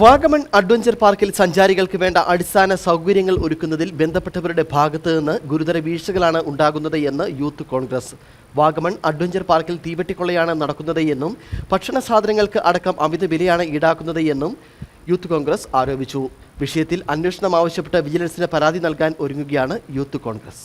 Vagamon adventure പാർക്കിൽ സഞ്ചാരികൾക്ക് വേണ്ട അടിസ്ഥാന സൗകര്യങ്ങൾ ഒരുക്കുന്നതിൽ ബന്ധപ്പെട്ടവരുടെ ഭാഗത്ത് നിന്ന് ഗുരുതര വീഴ്ചകളാണ് ഉണ്ടാകുന്നത് എന്ന് യൂത്ത് കോൺഗ്രസ്. വാഗമൺ അഡ്വഞ്ചർ പാർക്കിൽ തീവെട്ടിക്കൊള്ളയാണ് നടക്കുന്നത് എന്നും ഭക്ഷണ സാധനങ്ങൾക്ക് അടക്കം അമിത വിലയാണ് ഈടാക്കുന്നത് എന്നും യൂത്ത് കോൺഗ്രസ് ആരോപിച്ചു. വിഷയത്തിൽ അന്വേഷണം ആവശ്യപ്പെട്ട് വിജിലൻസിന് പരാതി നൽകാൻ ഒരുങ്ങുകയാണ് യൂത്ത് കോൺഗ്രസ്.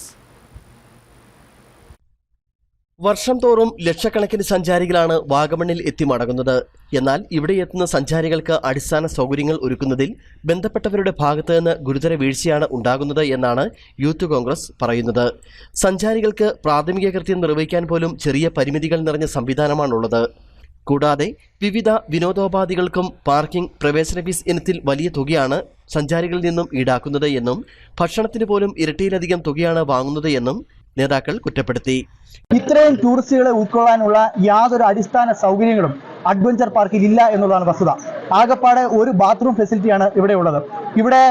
വർഷം തോറും ലക്ഷക്കണക്കിന് സഞ്ചാരികളാണ് വാഗമണ്ണിൽ എത്തി മടങ്ങുന്നത്. എന്നാൽ ഇവിടെ എത്തുന്ന സഞ്ചാരികൾക്ക് അടിസ്ഥാന സൗകര്യങ്ങൾ ഒരുക്കുന്നതിൽ ബന്ധപ്പെട്ടവരുടെ ഭാഗത്ത് നിന്ന് ഗുരുതര വീഴ്ചയാണ് ഉണ്ടാകുന്നത് എന്നാണ് യൂത്ത് കോൺഗ്രസ് പറയുന്നത്. സഞ്ചാരികൾക്ക് പ്രാഥമിക കൃത്യം നിർവഹിക്കാൻ പോലും ചെറിയ പരിമിതികൾ നിറഞ്ഞ സംവിധാനമാണുള്ളത്. കൂടാതെ വിവിധ വിനോദോപാധികൾക്കും പാർക്കിംഗ് പ്രവേശന ഫീസ് ഇനത്തിൽ വലിയ തുകയാണ് സഞ്ചാരികളിൽ നിന്നും ഈടാക്കുന്നത് എന്നും ഭക്ഷണത്തിന് പോലും ഇരട്ടിയിലധികം തുകയാണ് വാങ്ങുന്നത് എന്നും നേതാക്കൾ കുറ്റപ്പെടുത്തി. ഇത്രയും ടൂറിസ്റ്റുകളെ ഉൾക്കൊള്ളാനുള്ള യാതൊരു അടിസ്ഥാന സൗകര്യങ്ങളും അഡ്വഞ്ചർ പാർക്കിൽ ഇല്ല എന്നുള്ളതാണ് വസ്തുത. ആകപ്പാടെ ഒരു ബാത്റൂം ഫെസിലിറ്റിയാണ് ഇവിടെ ഉള്ളത്. ഇവിടെ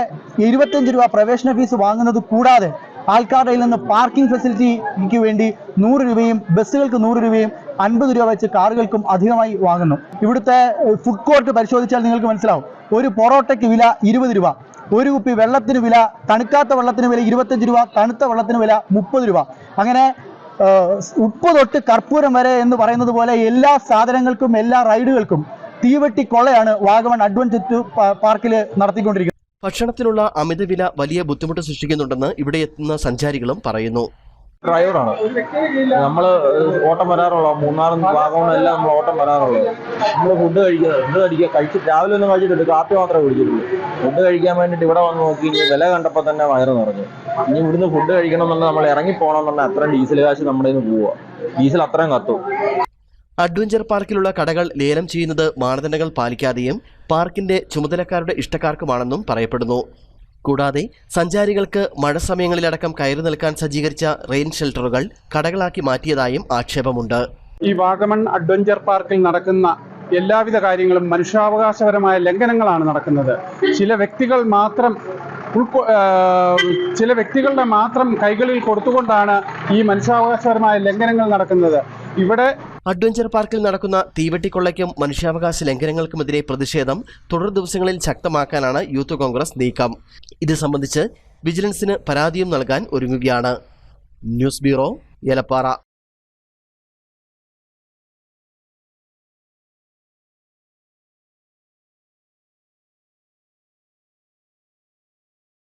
ഇരുപത്തിയഞ്ച് രൂപ പ്രവേശന ഫീസ് വാങ്ങുന്നത് കൂടാതെ ആൾക്കാരുടെ നിന്ന് പാർക്കിംഗ് ഫെസിലിറ്റിക്ക് വേണ്ടി നൂറ് രൂപയും ബസ്സുകൾക്ക് നൂറ് രൂപയും അൻപത് രൂപ വെച്ച് കാറുകൾക്കും അധികമായി വാങ്ങുന്നു. ഇവിടുത്തെ ഫുഡ് കോർട്ട് പരിശോധിച്ചാൽ നിങ്ങൾക്ക് മനസ്സിലാവും. ഒരു പൊറോട്ടയ്ക്ക് വില ഇരുപത് രൂപ. ഒരു കുപ്പി വെള്ളത്തിന് വില തണുക്കാത്ത വെള്ളത്തിന് വില ഇരുപത്തഞ്ച് രൂപ തണുത്ത വെള്ളത്തിന് വില മുപ്പത് രൂപ. അങ്ങനെ ഉപ്പ് തൊട്ട് കർപ്പൂരം വരെ എന്ന് പറയുന്നത് പോലെ എല്ലാ സാധനങ്ങൾക്കും എല്ലാ റൈഡുകൾക്കും തീവെട്ടി കൊള്ളയാണ് വാഗമൺ അഡ്വഞ്ചർ പാർക്കിൽ നടത്തിക്കൊണ്ടിരിക്കുന്നത്. ഭക്ഷണത്തിനുള്ള അമിതവില വലിയ ബുദ്ധിമുട്ട് സൃഷ്ടിക്കുന്നുണ്ടെന്ന് ഇവിടെ എത്തുന്ന സഞ്ചാരികളും പറയുന്നു. ഡ്രൈവറാണ്. നമ്മൾ ഓട്ടം വരാറുള്ള മൂന്നാറും വാഗമണ്ണും എല്ലാം നമ്മൾ ഓട്ടം വരാറുള്ളത്. നമ്മൾ ഫുഡ് കഴിക്കുക ഫുഡ് കഴിക്കുക കഴിച്ച് രാവിലെ ഒന്നും കഴിച്ചിട്ടില്ല കാപ്പി മാത്രമേ കുടിച്ചിട്ടുള്ളൂ. ഫുഡ് കഴിക്കാൻ വേണ്ടിയിട്ട് ഇവിടെ വന്ന് നോക്കി ഇനി വില കണ്ടപ്പോൾ തന്നെ വയറ് നിറഞ്ഞു. ഇനി ഇവിടുന്ന് ഫുഡ് കഴിക്കണം എന്നുണ്ടെങ്കിൽ നമ്മൾ ഇറങ്ങി പോകണമെന്നുണ്ടെങ്കിൽ അത്രയും ഡീസൽ കാശ് നമ്മുടെ നിന്ന് പോവുക ഡീസൽ അത്രയും കത്തും. അഡ്വഞ്ചർ പാർക്കിലുള്ള കടകൾ ലേലം ചെയ്യുന്നത് മാനദണ്ഡങ്ങൾ പാലിക്കാതെയും പാർക്കിന്റെ ചുമതലക്കാരുടെ ഇഷ്ടക്കാർക്കുമാണെന്നും പറയപ്പെടുന്നു. കൂടാതെ സഞ്ചാരികൾക്ക് മഴ സമയങ്ങളിലടക്കം കയറി നിൽക്കാൻ സജ്ജീകരിച്ച റെയിൻ ഷെൽട്ടറുകൾ കടകളാക്കി മാറ്റിയതായും ആക്ഷേപമുണ്ട്. ഈ വാഗമൺ അഡ്വഞ്ചർ പാർക്കിൽ നടക്കുന്ന എല്ലാവിധ കാര്യങ്ങളും മനുഷ്യാവകാശപരമായ ലംഘനങ്ങളാണ് നടക്കുന്നത്. ചില വ്യക്തികൾ മാത്രം ഉൾക്കൊ ചില വ്യക്തികളുടെ മാത്രം കൈകളിൽ കൊടുത്തുകൊണ്ടാണ് ഈ മനുഷ്യാവകാശപരമായ ലംഘനങ്ങൾ നടക്കുന്നത്. ഇവിടെ അഡ്വഞ്ചർ പാർക്കിൽ നടക്കുന്ന തീവെട്ടിക്കൊള്ളയ്ക്കും മനുഷ്യാവകാശ ലംഘനങ്ങൾക്കുമെതിരെ പ്രതിഷേധം തുടർ ദിവസങ്ങളിൽ ശക്തമാക്കാനാണ് യൂത്ത് കോൺഗ്രസ് നീക്കം. ഇത് സംബന്ധിച്ച് വിജിലൻസിന് പരാതിയും നൽകാൻ ഒരുങ്ങുകയാണ്. News bureau Elappara